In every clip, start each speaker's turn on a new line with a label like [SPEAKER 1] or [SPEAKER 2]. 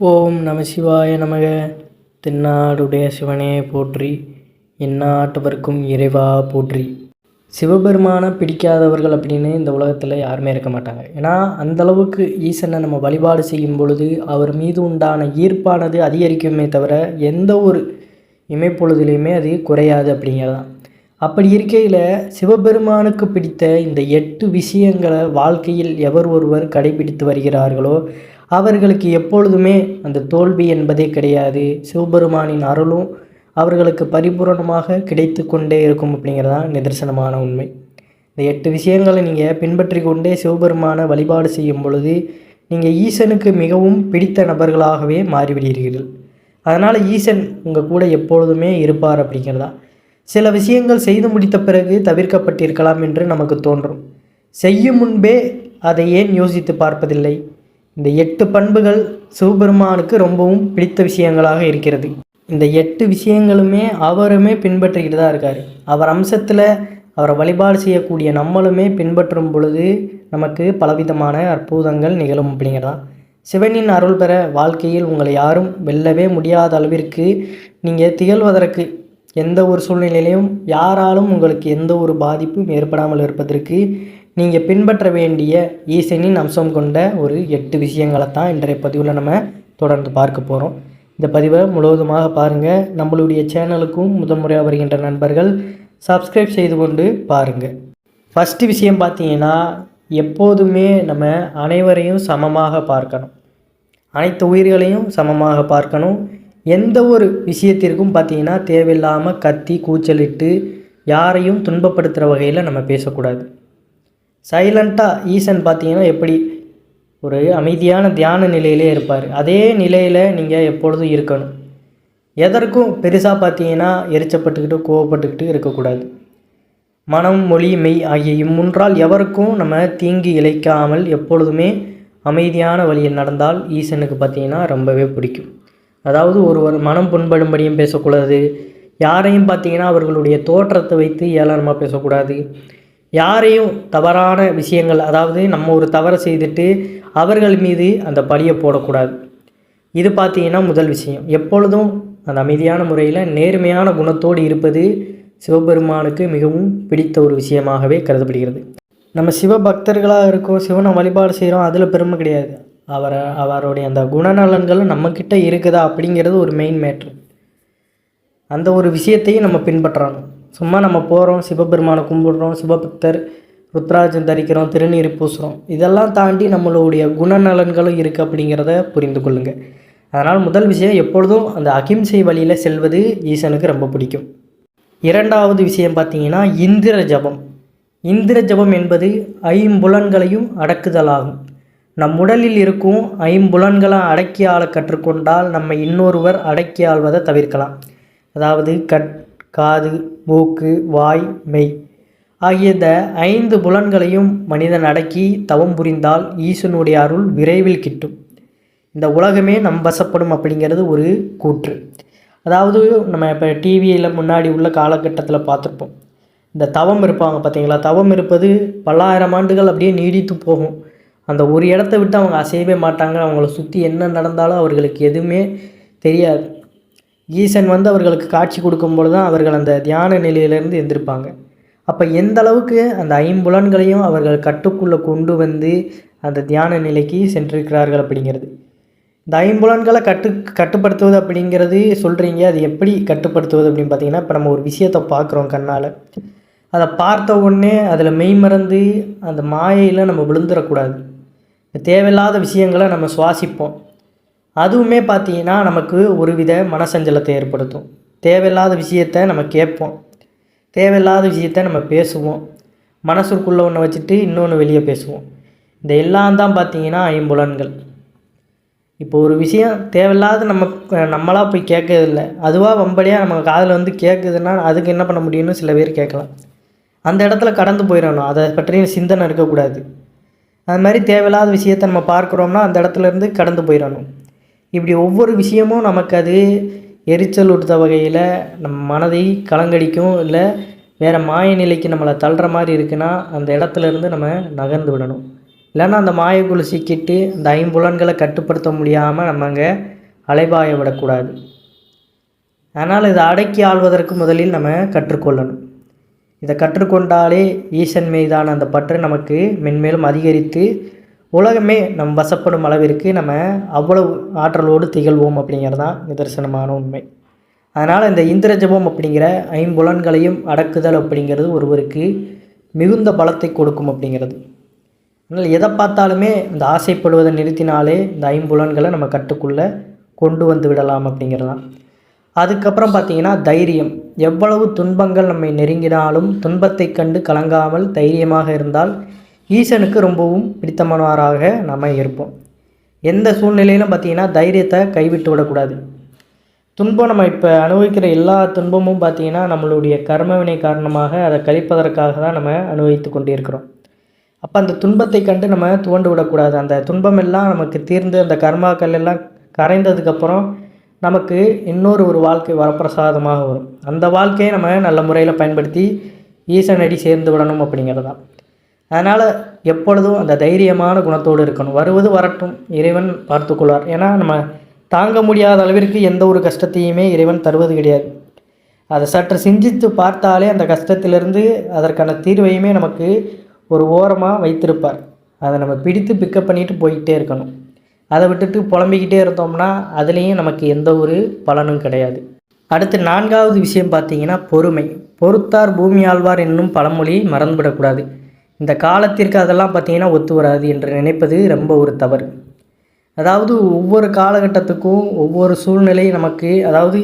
[SPEAKER 1] ஓம் நம சிவாய நமக. தென்னாடுடைய சிவனே போற்றி எந்நாட்டவர்க்கும் இறைவா போற்றி. சிவபெருமானை பிடிக்காதவர்கள் அப்படின்னு இந்த உலகத்தில் யாருமே இருக்க மாட்டாங்க. ஏன்னா அந்த அளவுக்கு ஈசனை நம்ம வழிபாடு செய்யும் பொழுது அவர் மீது உண்டான ஈர்ப்பானது அதிகரிக்குமே தவிர எந்த ஒரு இமைப்பொழுதுலையுமே அது குறையாது அப்படிங்கிறதான். அப்படி இருக்கையில் சிவபெருமானுக்கு பிடித்த இந்த எட்டு விஷயங்களை வாழ்க்கையில் எவர் ஒருவர் கடைபிடித்து வருகிறார்களோ அவர்களுக்கு எப்பொழுதுமே அந்த தோல்வி என்பதே கிடையாது. சிவபெருமானின் அருளும் அவர்களுக்கு பரிபூரணமாக கிடைத்து கொண்டே இருக்கும் அப்படிங்கிறதான் நிதர்சனமான உண்மை. இந்த எட்டு விஷயங்களை நீங்கள் பின்பற்றி கொண்டே சிவபெருமானை வழிபாடு செய்யும் பொழுது நீங்கள் ஈசனுக்கு மிகவும் பிடித்த நபர்களாகவே மாறிவிடுகிறீர்கள். அதனால் ஈசன் உங்கள் கூட எப்பொழுதுமே இருப்பார் அப்படிங்கிறதா? சில விஷயங்கள் செய்து முடித்த பிறகு தவிர்க்கப்பட்டிருக்கலாம் என்று நமக்கு தோன்றும். செய்யும் முன்பே அதை ஏன் யோசித்து பார்ப்பதில்லை? இந்த எட்டு பண்புகள் சிவபெருமானுக்கு ரொம்பவும் பிடித்த விஷயங்களாக இருக்கிறது. இந்த எட்டு விஷயங்களுமே அவருமே பின்பற்றிக்கிட்டு தான் இருக்கார். அவர் அம்சத்தில் அவரை வழிபாடு செய்யக்கூடிய நம்மளுமே பின்பற்றும் பொழுது நமக்கு பலவிதமான அற்புதங்கள் நிகழும் அப்படிங்கிறதான். சிவனின் அருள் பெற வாழ்க்கையில் உங்களை யாரும் வெல்லவே முடியாத அளவிற்கு நீங்கள் திகழ்வதற்கு எந்த ஒரு சூழ்நிலையிலையும் யாராலும் உங்களுக்கு எந்த ஒரு பாதிப்பும் ஏற்படாமல் இருப்பதற்கு நீங்கள் பின்பற்ற வேண்டிய ஈசனின் அம்சம் கொண்ட ஒரு எட்டு விஷயங்களை தான் இன்றைய பதிவில் நம்ம தொடர்ந்து பார்க்க போகிறோம் இந்த பதிவை முழுவதுமாக பாருங்கள் நம்மளுடைய சேனலுக்கும் முதன்முறையாக வருகின்ற நண்பர்கள் சப்ஸ்கிரைப் செய்து கொண்டு பாருங்கள் ஃபஸ்ட்டு விஷயம் பார்த்தீங்கன்னா எப்போதுமே நம்ம அனைவரையும் சமமாக பார்க்கணும். அனைத்து உயிர்களையும் சமமாக பார்க்கணும். எந்த ஒரு விஷயத்திற்கும் பார்த்தீங்கன்னா தேவையில்லாமல் கத்தி கூச்சலிட்டு யாரையும் துன்பப்படுத்துகிற வகையில் நம்ம பேசக்கூடாது. சைலண்ட்டாக ஈசன் பார்த்தீங்கன்னா எப்படி? ஒரு அமைதியான தியான நிலையிலே இருப்பார். அதே நிலையில் நீங்கள் எப்பொழுதும் இருக்கணும். எதற்கும் பெருசாக பார்த்தீங்கன்னா எரிச்சப்பட்டுக்கிட்டு கோவப்பட்டுக்கிட்டு இருக்கக்கூடாது. மனம் மொழி மெய் ஆகிய இம்முன்றால் எவருக்கும் நம்ம தீங்கு இழைக்காமல் எப்பொழுதுமே அமைதியான வழியில் நடந்தால் ஈசனுக்கு பார்த்தீங்கன்னா ரொம்பவே பிடிக்கும். அதாவது ஒருவர் மனம் புண்படும்படியும் பேசக்கூடாது. யாரையும் பார்த்தீங்கன்னா அவர்களுடைய தோற்றத்தை வைத்து ஏளனமாக பேசக்கூடாது. யாரையும் தவறான விஷயங்கள் அதாவது நம்ம ஒரு தவறை செய்துட்டு அவர்கள் மீது அந்த பழியை போடக்கூடாது. இது பார்த்தீங்கன்னா முதல் விஷயம். எப்பொழுதும் அந்த அமைதியான முறையில் நேர்மையான குணத்தோடு இருப்பது சிவபெருமானுக்கு மிகவும் பிடித்த ஒரு விஷயமாகவே கருதப்படுகிறது. நம்ம சிவபக்தர்களாக இருக்கோம் சிவனை வழிபாடு செய்கிறோம் அதில் பெருமை கிடையாது. அவரை அவருடைய அந்த குணநலன்கள் நம்மக்கிட்ட இருக்குதா அப்படிங்கிறது ஒரு மெயின் மேட்ரு அந்த ஒரு விஷயத்தையும் நம்ம பின்பற்றணும் சும்மா நம்ம போகிறோம் சிவபெருமானை கும்பிடுறோம் சிவபக்தர் ருத்ராஜன் தரிக்கிறோம் திருநீர் பூசுகிறோம் இதெல்லாம் தாண்டி நம்மளுடைய குணநலன்களும் இருக்குது அப்படிங்கிறத புரிந்து கொள்ளுங்கள் அதனால் முதல் விஷயம் எப்பொழுதும் அந்த அகிம்சை வழியில் செல்வது ஈசனுக்கு ரொம்ப பிடிக்கும். இரண்டாவது விஷயம் பார்த்தீங்கன்னா இந்திர ஜபம். இந்திர ஜபம் என்பது ஐம்புலன்களையும் அடக்குதலாகும். நம் உடலில் இருக்கும் ஐம்புலன்களை அடக்கி ஆள கற்றுக்கொண்டால் நம்ம இன்னொருவர் அடக்கி ஆள்வதை தவிர்க்கலாம். அதாவது கட் காது மூக்கு வாய் மெய் ஆகிய இந்த ஐந்து புலன்களையும் மனிதன் அடக்கி தவம் புரிந்தால் ஈசனுடைய அருள் விரைவில் கிட்டும். இந்த உலகமே நம் வசப்படும் அப்படிங்கிறது ஒரு கூற்று. அதாவது நம்ம இப்போ டிவியில் முன்னாடி உள்ள காலகட்டத்தில் பார்த்துருப்போம். இந்த தவம் இருப்பாங்க பார்த்தீங்களா தவம் இருப்பது பல்லாயிரம் ஆண்டுகள் அப்படியே நீடித்து போகும். அந்த ஒரு இடத்த விட்டு அவங்க அசையவே மாட்டாங்க. அவங்கள சுற்றி என்ன நடந்தாலும் அவர்களுக்கு எதுவுமே தெரியாது. ஈசன் வந்து அவர்களுக்கு காட்சி கொடுக்கும்போது தான் அவர்கள் அந்த தியான நிலையிலேருந்து எந்திருப்பாங்க. அப்போ எந்த அளவுக்கு அந்த ஐம்புலன்களையும் அவர்கள் கட்டுக்குள்ளே கொண்டு வந்து அந்த தியான நிலைக்கு சென்றிருக்கிறார்கள் அப்படிங்கிறது. இந்த ஐம்புலன்களை கட்டு கட்டுப்படுத்துவது அப்படிங்கிறது சொல்கிறீங்க அது எப்படி கட்டுப்படுத்துவது அப்படின்னு பார்த்தீங்கன்னா இப்போ நம்ம ஒரு விஷயத்தை பார்க்குறோம் கண்ணால். அதை பார்த்த உடனே அதில் மெய்மறந்து அந்த மாயையில் நம்ம விழுந்துடக்கூடாது தேவையில்லாத விஷயங்களை நம்ம சுவாசிப்போம். அதுவுமே பார்த்தீங்கன்னா நமக்கு ஒரு வித மனசஞ்சலத்தை ஏற்படுத்தும். தேவையில்லாத விஷயத்த நம்ம கேட்போம். தேவையில்லாத விஷயத்த நம்ம பேசுவோம். மனசுக்குள்ளே ஒன்று வச்சுட்டு இன்னொன்று வெளியே பேசுவோம். இந்த எல்லாம் தான் பார்த்தீங்கன்னா ஐம்புலன்கள். இப்போ ஒரு விஷயம் தேவையில்லாத நம்ம நம்மளாக போய் கேட்கறதில்ல. அதுவாக வம்படியாக நம்ம காதில் வந்து கேட்குதுன்னா அதுக்கு என்ன பண்ண முடியும்னு சில பேர் கேட்கலாம். அந்த இடத்துல கடந்து போயிடணும். அதை பற்றிய சிந்தனை இருக்கக்கூடாது. அது மாதிரி தேவையில்லாத விஷயத்தை நம்ம பார்க்குறோம்னா அந்த இடத்துல இருந்து கடந்து போயிடணும். இப்படி ஒவ்வொரு விஷயமும் நமக்கு அது எரிச்சல் ஊட்டுத்த வகையில் நம் மனதை கலங்கடிக்கும் இல்லை வேறு மாய நிலைக்கு நம்மளை தள்ளுற மாதிரி இருக்குன்னா அந்த இடத்துல இருந்து நம்ம நகர்ந்து விடணும். இல்லைன்னா அந்த மாயக்குழு சிக்கிட்டு அந்த ஐம்புலன்களை கட்டுப்படுத்த முடியாமல் நம்ம அங்கே அலைபாய விடக்கூடாது. அதனால் இதை அடக்கி ஆள்வதற்கு முதலில் நம்ம கற்றுக்கொள்ளணும். இதை கற்றுக்கொண்டாலே ஈசன் மீதான அந்த பற்று நமக்கு மென்மேலும் அதிகரித்து உலகமே நம் வசப்படும் அளவிற்கு நம்ம அவ்வளவு ஆற்றலோடு திகழ்வோம் அப்படிங்கிறது தான் நிதர்சனமான உண்மை. அதனால் இந்த இந்திரஜபம் அப்படிங்கிற ஐம்புலன்களையும் அடக்குதல் அப்படிங்கிறது ஒருவருக்கு மிகுந்த பலத்தை கொடுக்கும் அப்படிங்கிறது. அதனால் எதை பார்த்தாலுமே இந்த ஆசைப்படுவதை நிறுத்தினாலே இந்த ஐம்புலன்களை நம்ம கட்டுக்குள்ளே கொண்டு வந்து விடலாம் அப்படிங்கிறதான். அதுக்கப்புறம் பார்த்திங்கன்னா தைரியம். எவ்வளவு துன்பங்கள் நம்மை நெருங்கினாலும் துன்பத்தை கண்டு கலங்காமல் தைரியமாக இருந்தால் ஈசனுக்கு ரொம்பவும் பிடித்தமானவராக நம்ம இருப்போம். எந்த சூழ்நிலையிலும் பார்த்தீங்கன்னா தைரியத்தை கைவிட்டு விடக்கூடாது. துன்பம் நம்ம இப்போ அனுபவிக்கிற எல்லா துன்பமும் பார்த்தீங்கன்னா நம்மளுடைய கர்மவினை காரணமாக அதை கழிப்பதற்காக தான் நம்ம அனுபவித்து கொண்டே இருக்கிறோம் அப்போ அந்த துன்பத்தை கண்டு நம்ம துவண்டு விடக்கூடாது. அந்த துன்பம் எல்லாம் நமக்கு தீர்ந்து அந்த கர்மாக்கள் எல்லாம் கரைந்ததுக்கப்புறம் நமக்கு இன்னொரு ஒரு வாழ்க்கை வரப்பிரசாதமாக வரும். அந்த வாழ்க்கையை நம்ம நல்ல முறையில் பயன்படுத்தி ஈசனடி சேர்ந்து விடணும் அப்படிங்கிறது தான் அதனால் எப்பொழுதும் அந்த தைரியமான குணத்தோடு இருக்கணும். வருவது வரட்டும் இறைவன் பார்த்துக்கொள்வார். ஏன்னா நம்ம தாங்க முடியாத அளவிற்கு எந்த ஒரு கஷ்டத்தையுமே இறைவன் தருவது கிடையாது. அதை சற்று சிந்தித்து பார்த்தாலே அந்த கஷ்டத்திலிருந்து அதற்கான தீர்வையுமே நமக்கு ஒரு ஓரமாக வைத்திருப்பார். அதை நம்ம பிடித்து பிக்கப் பண்ணிட்டு போய்கிட்டே இருக்கணும். அதை விட்டுட்டு புலம்பிக்கிட்டே இருந்தோம்னா அதுலேயும் நமக்கு எந்த ஒரு பலனும் கிடையாது. அடுத்து நான்காவது விஷயம் பார்த்தீங்கன்னா பொறுமை. பொறுத்தார் பூமி ஆழ்வார் என்னும் பழமொழி மறந்துவிடக்கூடாது. இந்த காலத்திற்கு அதெல்லாம் பார்த்தீங்கன்னா ஒத்து வராது என்று நினைப்பது ரொம்ப ஒரு தவறு. அதாவது ஒவ்வொரு காலகட்டத்துக்கும் ஒவ்வொரு சூழ்நிலை நமக்கு அதாவது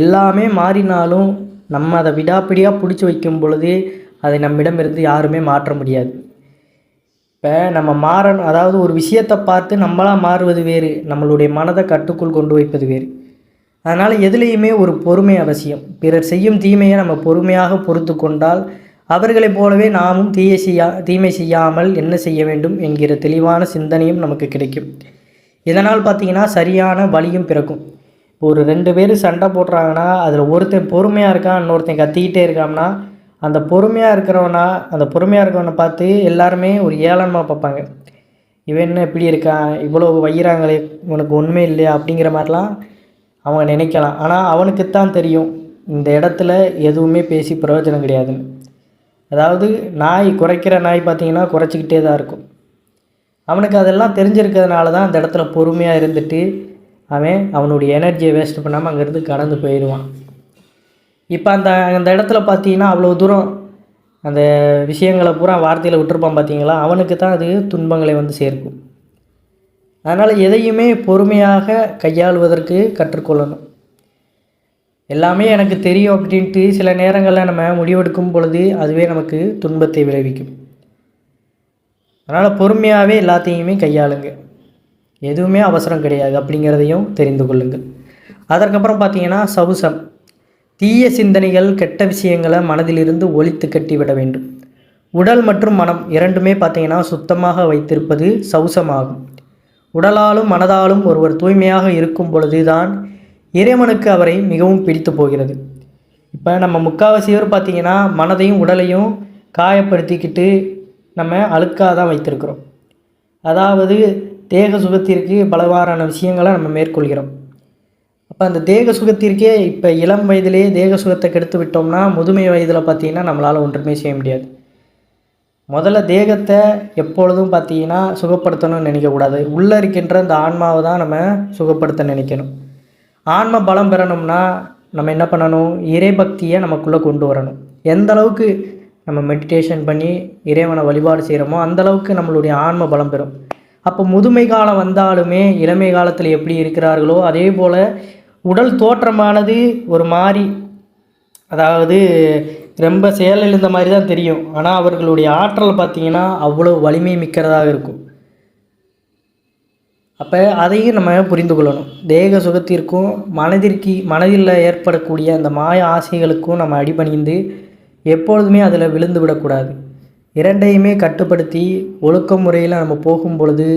[SPEAKER 1] எல்லாமே மாறினாலும் நம்ம அதை விடாப்பிடியாக பிடிச்சி வைக்கும் பொழுது அதை நம்மிடமிருந்து யாருமே மாற்ற முடியாது. இப்போ நம்ம மாறணும் அதாவது ஒரு விஷயத்தை பார்த்து நம்மளாக மாறுவது வேறு நம்மளுடைய மனதை கட்டுக்குள் கொண்டு வைப்பது வேறு. அதனால் எதுலேயுமே ஒரு பொறுமை அவசியம். பிறர் செய்யும் தீமையை நம்ம பொறுமையாக பொறுத்து கொண்டால் அவர்களைப் போலவே நாமும் தீய செய்யா தீமை செய்யாமல் என்ன செய்ய வேண்டும் என்கிற தெளிவான சிந்தனையும் நமக்கு கிடைக்கும். இதனால் பார்த்தீங்கன்னா சரியான வழியும் பிறக்கும். ஒரு ரெண்டு பேர் சண்டை போடுறாங்கன்னா அதில் ஒருத்தன் பொறுமையாக இருக்கான் இன்னொருத்தன் கத்திக்கிட்டே இருக்கான்னா அந்த பொறுமையாக இருக்கிறவனா அந்த பொறுமையாக இருக்கிறவனை பார்த்து எல்லாருமே ஒரு ஏளனமாக பார்ப்பாங்க. இவன் என்ன இப்படி இருக்கான் இவ்வளோ வையிறாங்களே இவனுக்கு உண்மை இல்லையா அப்படிங்கிற மாதிரிலாம் அவங்க நினைக்கலாம். ஆனால் அவனுக்குத்தான் தெரியும். இந்த இடத்துல எதுவுமே பேசி பிரயோஜனம் கிடையாதுன்னு. அதாவது நாய் குறைக்கிற நாய் பார்த்தீங்கன்னா குறைச்சிக்கிட்டே தான் இருக்கும். அவனுக்கு அதெல்லாம் தெரிஞ்சிருக்கிறதுனால தான் அந்த இடத்துல பொறுமையாக இருந்துட்டு அவன் அவனுடைய எனர்ஜியை வேஸ்ட் பண்ணாமல் அங்கேருந்து கடந்து போயிடுவான். இப்போ அந்த அந்த இடத்துல பார்த்தீங்கன்னா அவ்வளோ தூரம் அந்த விஷயங்களை பூரா வார்த்தையில் விட்டுருப்பான் பார்த்தீங்களா? அவனுக்கு தான் அது துன்பங்களை வந்து சேர்க்கும். அதனால் எதையுமே பொறுமையாக கையாளுவதற்கு கற்றுக்கொள்ளணும். எல்லாமே எனக்கு தெரியும் அப்படின்ட்டு சில நேரங்களில் நம்ம முடிவெடுக்கும் பொழுது அதுவே நமக்கு துன்பத்தை விளைவிக்கும். அதனால் பொறுமையாகவே எல்லாத்தையுமே கையாளுங்க. எதுவுமே அவசரம் கிடையாது அப்படிங்கிறதையும் தெரிந்து கொள்ளுங்கள். அதற்கப்புறம் பார்த்தீங்கன்னா சவுசம். தீய சிந்தனைகள் கெட்ட விஷயங்களை மனதிலிருந்து ஒழித்து கட்டிவிட வேண்டும். உடல் மற்றும் மனம் இரண்டுமே பார்த்தீங்கன்னா சுத்தமாக வைத்திருப்பது சவுசமாகும். உடலாலும் மனதாலும் ஒருவர் தூய்மையாக இருக்கும் பொழுதுதான் இறைவனுக்கு அவரை மிகவும் பிடித்து போகிறது. இப்போ நம்ம முக்காவாசி பேர் பார்த்தீங்கன்னா மனதையும் உடலையும் காயப்படுத்திக்கிட்டு நம்ம அழுக்காக தான் வைத்திருக்கிறோம். அதாவது தேக சுகத்திற்கு பலவாறான விஷயங்களை நம்ம மேற்கொள்கிறோம். அப்போ அந்த தேக சுகத்திற்கே இப்போ இளம் வயதிலேயே தேக சுகத்தை கெடுத்து விட்டோம்னா முதுமை வயதில் பார்த்தீங்கன்னா நம்மளால் ஒன்றுமே செய்ய முடியாது. முதல்ல தேகத்தை எப்பொழுதும் பார்த்தீங்கன்னா சுகப்படுத்தணும்னு நினைக்கக்கூடாது உள்ளே இருக்கின்ற அந்த ஆன்மாவை தான் நம்ம சுகப்படுத்த நினைக்கணும். ஆன்ம பலம் பெறணும்னா நம்ம என்ன பண்ணணும்? இறைபக்தியை நமக்குள்ளே கொண்டு வரணும். எந்த அளவுக்கு நம்ம மெடிடேஷன் பண்ணி இறைவனை வழிபாடு செய்கிறோமோ அந்த அளவுக்கு நம்மளுடைய ஆன்ம பலம் பெறும். அப்போ முதுமை காலம் வந்தாலுமே இளமை காலத்தில் எப்படி இருக்கிறார்களோ அதே போல் உடல் தோற்றமானது ஒரு மாதிரி அதாவது ரொம்ப செயலிழந்த மாதிரி தான் தெரியும். ஆனால் அவர்களுடைய ஆற்றல் பார்த்தீங்கன்னா அவ்வளோ வலிமை மிக்கிறதாக இருக்கும். அப்போ அதையும் நம்ம புரிந்து கொள்ளணும். தேக சுகத்திற்கும் மனதிற்கு மனதில் ஏற்படக்கூடிய அந்த மாய ஆசைகளுக்கும் நம்ம அடிபணிந்து எப்பொழுதுமே அதில் விழுந்து விடக்கூடாது. இரண்டையுமே கட்டுப்படுத்தி ஒழுக்க முறையில் நம்ம போகும் பொழுது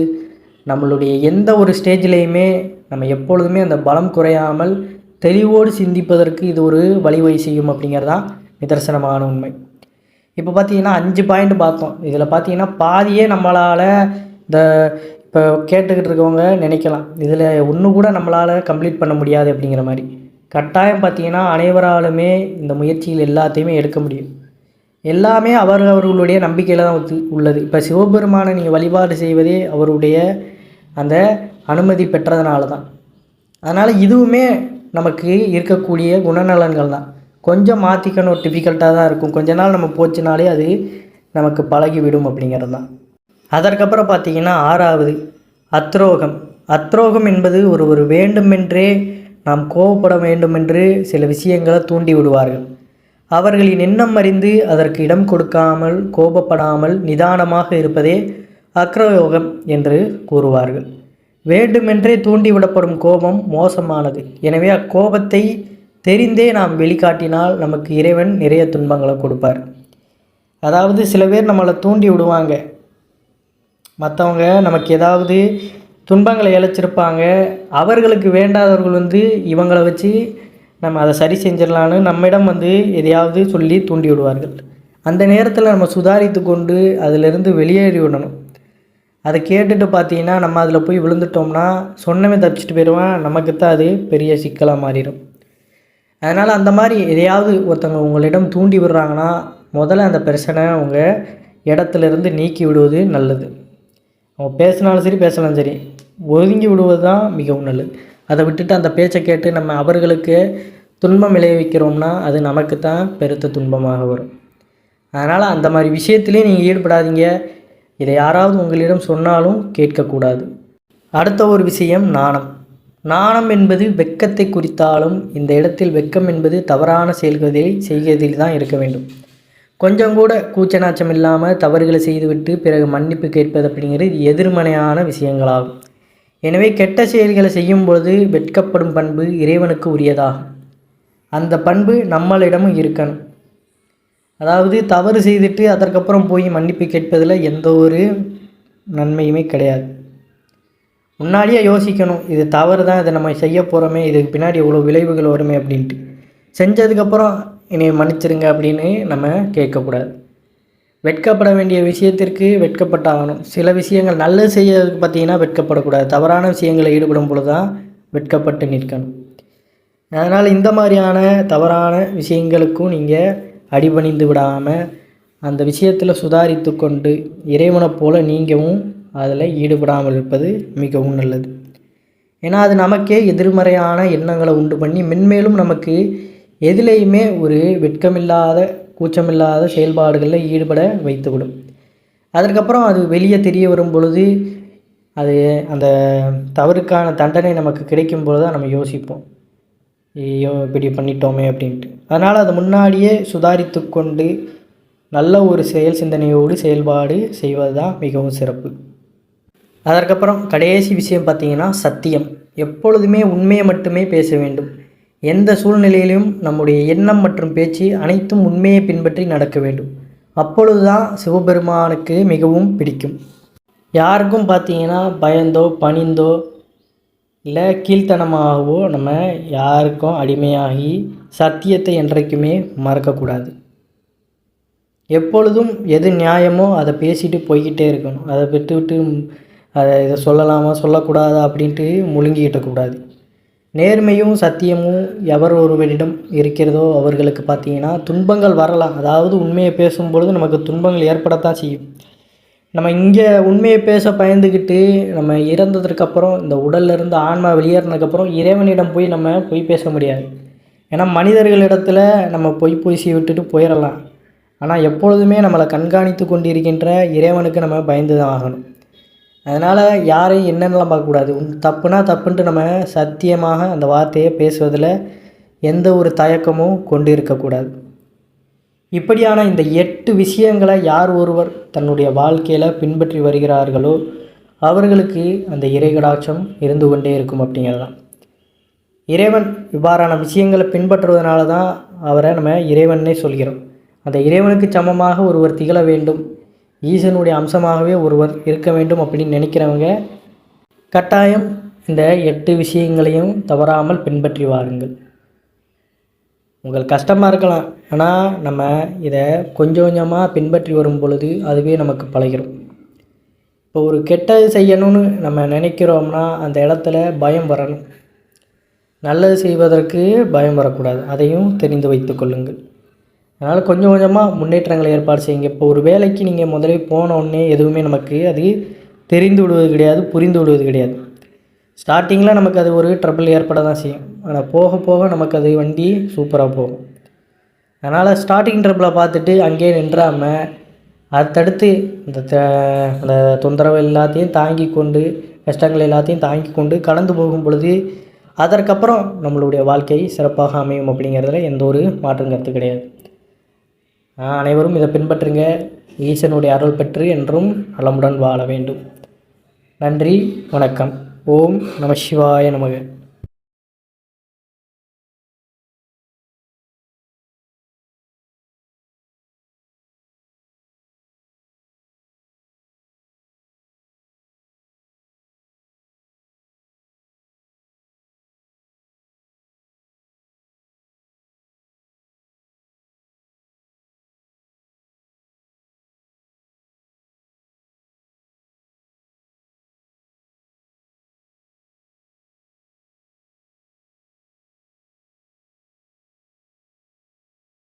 [SPEAKER 1] நம்மளுடைய எந்த ஒரு ஸ்டேஜ்லேயுமே நம்ம எப்பொழுதுமே அந்த பலம் குறையாமல் தெளிவோடு சிந்திப்பதற்கு இது ஒரு வழிவகை செய்யும் அப்படிங்கிறதான் நிதர்சனமான உண்மை. இப்போ பார்த்தீங்கன்னா அஞ்சு பாயிண்ட் பார்த்தோம். இதில் பார்த்தீங்கன்னா பாதியே நம்மளால் இந்த இப்போ கேட்டுக்கிட்டு இருக்கவங்க நினைக்கலாம். இதில் ஒன்று கூட நம்மளால் கம்ப்ளீட் பண்ண முடியாது அப்படிங்கிற மாதிரி. கட்டாயம் பார்த்தீங்கன்னா அனைவராலுமே இந்த முயற்சிகள் எல்லாத்தையுமே எடுக்க முடியும். எல்லாமே அவர் அவர்களுடைய நம்பிக்கையில் தான் உள்ளது. இப்போ சிவபெருமானை நீங்கள் வழிபாடு செய்வதே அவருடைய அந்த அனுமதி பெற்றதுனால தான். அதனால் இதுவுமே நமக்கு இருக்கக்கூடிய குணநலன்கள் தான். கொஞ்சம் மாற்றிக்கணும் டிஃபிகல்ட்டாக தான் இருக்கும். கொஞ்ச நாள் நம்ம போச்சுனாலே அது நமக்கு பழகிவிடும் அப்படிங்கிறது தான். அதற்கப்புறம் பார்த்தீங்கன்னா ஆறாவது அத்ரோகம். அத்ரோகம் என்பது ஒரு ஒரு வேண்டுமென்றே நாம் கோவப்பட வேண்டுமென்று சில விஷயங்களை தூண்டி விடுவார்கள். அவர்களின் எண்ணம் அறிந்து அதற்கு இடம் கொடுக்காமல் கோபப்படாமல் நிதானமாக இருப்பதே அக்ரயோகம் என்று கூறுவார்கள். வேண்டுமென்றே தூண்டிவிடப்படும் கோபம் மோசமானது. எனவே அக்கோபத்தை தெரிந்தே நாம் வெளிக்காட்டினால் நமக்கு இறைவன் நிறைய துன்பங்களை கொடுப்பார். அதாவது சில பேர் நம்மளை தூண்டி விடுவாங்க. மற்றவங்க நமக்கு ஏதாவது துன்பங்களை இழைச்சிருப்பாங்க அவர்களுக்கு வேண்டாதவர்கள் வந்து இவங்களை வச்சு நம்ம அதை சரி செஞ்சிடலான்னு நம்மிடம் வந்து எதையாவது சொல்லி தூண்டி விடுவார்கள். அந்த நேரத்தில் நம்ம சுதாரித்து கொண்டு அதிலிருந்து வெளியேறி விடணும். அதை கேட்டுட்டு பார்த்தீங்கன்னா நம்ம அதில் போய் விழுந்துட்டோம்னா சொன்னமே தப்பிச்சிட்டு போயிடுவான். நமக்கு தான் அது பெரிய சிக்கலாக மாறிடும். அதனால் அந்த மாதிரி எதையாவது ஒருத்தவங்க உங்களிடம் தூண்டி விடுறாங்கன்னா முதல்ல அந்த பிரச்சனை உங்கள் இடத்துலேருந்து நீக்கி விடுவது நல்லது. பேசினாலும் சரி பேசலாம் சரி ஒதுங்கி விடுவது தான் மிகவும் நல்லது. அதை விட்டுட்டு அந்த பேச்சை கேட்டு நம்ம அவர்களுக்கு துன்பம் விளைவிக்கிறோம்னா அது நமக்கு தான் பெருத்த துன்பமாக வரும். அதனால் அந்த மாதிரி விஷயத்துலேயே நீங்கள் ஈடுபடாதீங்க. இதை யாராவது உங்களிடம் சொன்னாலும் கேட்கக்கூடாது. அடுத்த ஒரு விஷயம் நாணம். நாணம் என்பது வெக்கத்தை குறித்தாலும் இந்த இடத்தில் வெக்கம் என்பது தவறான செயல்களை செய்வதில் தான் இருக்க வேண்டும். கொஞ்சம் கூட கூச்சநாச்சம் இல்லாமல் தவறுகளை செய்துவிட்டு பிறகு மன்னிப்பு கேட்பது அப்படிங்கிறது எதிர்மறையான விஷயங்களாகும். எனவே கெட்ட செயல்களை செய்யும் பொழுது வெட்கப்படும் பண்பு இறைவனுக்கு உரியதாகும். அந்த பண்பு நம்மளிடமும் இருக்கணும். அதாவது தவறு செய்துட்டு அதற்கப்புறம் போய் மன்னிப்பு கேட்பதில் எந்த ஒரு நன்மையுமே கிடையாது. முன்னாடியே யோசிக்கணும் இது தவறு தான் இதை நம்ம செய்ய போகிறோமே இதுக்கு பின்னாடி இவ்வளோ விளைவுகள் வருமே அப்படின்ட்டு. செஞ்சதுக்கப்புறம் என்னை மன்னிச்சிருங்க அப்படின்னு நம்ம கேட்கக்கூடாது. வெட்கப்பட வேண்டிய விஷயத்திற்கு வெட்கப்பட்டாகணும். சில விஷயங்கள் நல்லது செய்யறதுக்கு பார்த்தீங்கன்னா வெட்கப்படக்கூடாது. தவறான விஷயங்களை ஈடுபடும் பொழுது தான் வெட்கப்பட்டு நிற்கணும். அதனால் இந்த மாதிரியான தவறான விஷயங்களுக்கும் நீங்கள் அடிபணிந்து விடாமல் அந்த விஷயத்தில் சுதாரித்து கொண்டு இறைவனை போல் நீங்கவும் அதில் ஈடுபடாமல் இருப்பது மிகவும் நல்லது. ஏன்னா அது நமக்கே எதிர்மறையான எண்ணங்களை உண்டு பண்ணி மென்மேலும் நமக்கு எதிலேயுமே ஒரு வெட்கமில்லாத கூச்சமில்லாத செயல்பாடுகளில் ஈடுபட வைத்துவிடும். அதற்கப்புறம் அது வெளியே தெரிய வரும் பொழுது அது அந்த தவறுக்கான தண்டனை நமக்கு கிடைக்கும் பொழுது தான் நம்ம யோசிப்போம். ஐயோ இப்படி பண்ணிட்டோமே அப்படின்ட்டு. அதனால் அதை முன்னாடியே சுதாரித்து கொண்டு நல்ல ஒரு செயல் சிந்தனையோடு செயல்பாடு செய்வது தான் மிகவும் சிறப்பு. அதற்கப்புறம் கடைசி விஷயம் பார்த்தீங்கன்னா சத்தியம். எப்பொழுதுமே உண்மையை மட்டுமே பேச வேண்டும். எந்த சூழ்நிலையிலும் நம்முடைய எண்ணம் மற்றும் பேச்சு அனைத்தும் உண்மையை பின்பற்றி நடக்க வேண்டும். அப்பொழுதுதான் சிவபெருமானுக்கு மிகவும் பிடிக்கும். யாருக்கும் பார்த்தீங்கன்னா பயந்தோ பணிந்தோ இல்லை கீழ்த்தனமாகவோ நம்ம யாருக்கும் அடிமையாகி சத்தியத்தை என்றைக்குமே மறக்கக்கூடாது. எப்பொழுதும் எது நியாயமோ அதை பேசிட்டு போய்கிட்டே இருக்கணும். அதை விட்டு விட்டு அதை இதை சொல்லலாமா சொல்லக்கூடாதா அப்படின்ட்டு முழுங்கிக்கிட்டக்கூடாது. நேர்மையும் சத்தியமும் எவர் ஒருவரிடம் இருக்கிறதோ அவர்களுக்கு பார்த்தீங்கன்னா துன்பங்கள் வரலாம். அதாவது உண்மையை பேசும்பொழுது நமக்கு துன்பங்கள் ஏற்படத்தான் செய்யும். நம்ம இங்கே உண்மையை பேச பயந்துக்கிட்டு நம்ம இறந்ததுக்கப்புறம் இந்த உடல்லிருந்து ஆன்மா வெளியேறினதுக்கப்புறம் இறைவனிடம் போய் நம்ம பொய் பேச முடியாது. ஏன்னா மனிதர்களிடத்தில் நம்ம பொய் பூசி விட்டுட்டு போயிடலாம். ஆனால் எப்பொழுதுமே நம்மளை கண்காணித்து கொண்டிருக்கின்ற இறைவனுக்கு நம்ம பயந்து தான் ஆகணும். அதனால் யாரையும் என்னென்னலாம் பார்க்கக்கூடாது. உன் தப்புனா தப்புன்ட்டு நம்ம சத்தியமாக அந்த வார்த்தையை பேசுவதில் எந்த ஒரு தயக்கமும் கொண்டு இருக்கக்கூடாது இப்படியான இந்த எட்டு விஷயங்களை யார் ஒருவர் தன்னுடைய வாழ்க்கையில் பின்பற்றி வருகிறார்களோ அவர்களுக்கு அந்த இறைகடாட்சம் இருந்து கொண்டே இருக்கும் அப்படிங்கிறது தான் இறைவன் இவ்வாறான விஷயங்களை பின்பற்றுவதனால தான் அவரை நம்ம இறைவனே சொல்கிறோம். அந்த இறைவனுக்கு சமமாக ஒருவர் திகழ வேண்டும். ஈசனுடைய அம்சமாகவே ஒருவர் இருக்க வேண்டும் அப்படின்னு நினைக்கிறவங்க கட்டாயம் இந்த எட்டு விஷயங்களையும் தவறாமல் பின்பற்றி வாருங்கள். உங்கள் கஷ்டமாக இருக்கலாம் ஆனால் நம்ம இதை கொஞ்சம் கொஞ்சமாக பின்பற்றி வரும் பொழுது அதுவே நமக்கு பழகிடும் இப்போ ஒரு கெட்டது செய்யணும்னு நம்ம நினைக்கிறோம்னா அந்த இடத்துல பயம் வரணும். நல்லது செய்வதற்கு பயம் வரக்கூடாது. அதையும் தெரிந்து வைத்து கொள்ளுங்கள். அதனால் கொஞ்சம் கொஞ்சமாக முன்னேற்றங்களை ஏற்பாடு செய்யுங்க. இப்போ ஒரு வேலைக்கு நீங்கள் முதலே போனோடனே எதுவுமே நமக்கு அது தெரிந்து விடுவது கிடையாது புரிந்து விடுவது கிடையாது. ஸ்டார்டிங்கில் நமக்கு அது ஒரு ட்ரபிள் ஏற்பட தான் செய்யும். ஆனால் போக போக நமக்கு அது வண்டி சூப்பராக போகும். அதனால் ஸ்டார்டிங் ட்ரபிளை பார்த்துட்டு அங்கேயே நின்றாமல் அடுத்தடுத்து இந்த த- அந்த தொந்தரவு எல்லாத்தையும் தாங்கி கொண்டு கஷ்டங்கள் எல்லாத்தையும் தாங்கி கொண்டு கடந்து போகும் பொழுது அதற்கப்புறம் நம்மளுடைய வாழ்க்கை சிறப்பாக அமையும் அப்படிங்கிறதுல எந்த ஒரு மாற்றம் கருத்து கிடையாது. அனைவரும் இதை பின்பற்றுங்க. ஈசனுடைய அருள் பெற்று என்றும் நலமுடன் வாழ வேண்டும். நன்றி வணக்கம். ஓம் நம சிவாய நமக.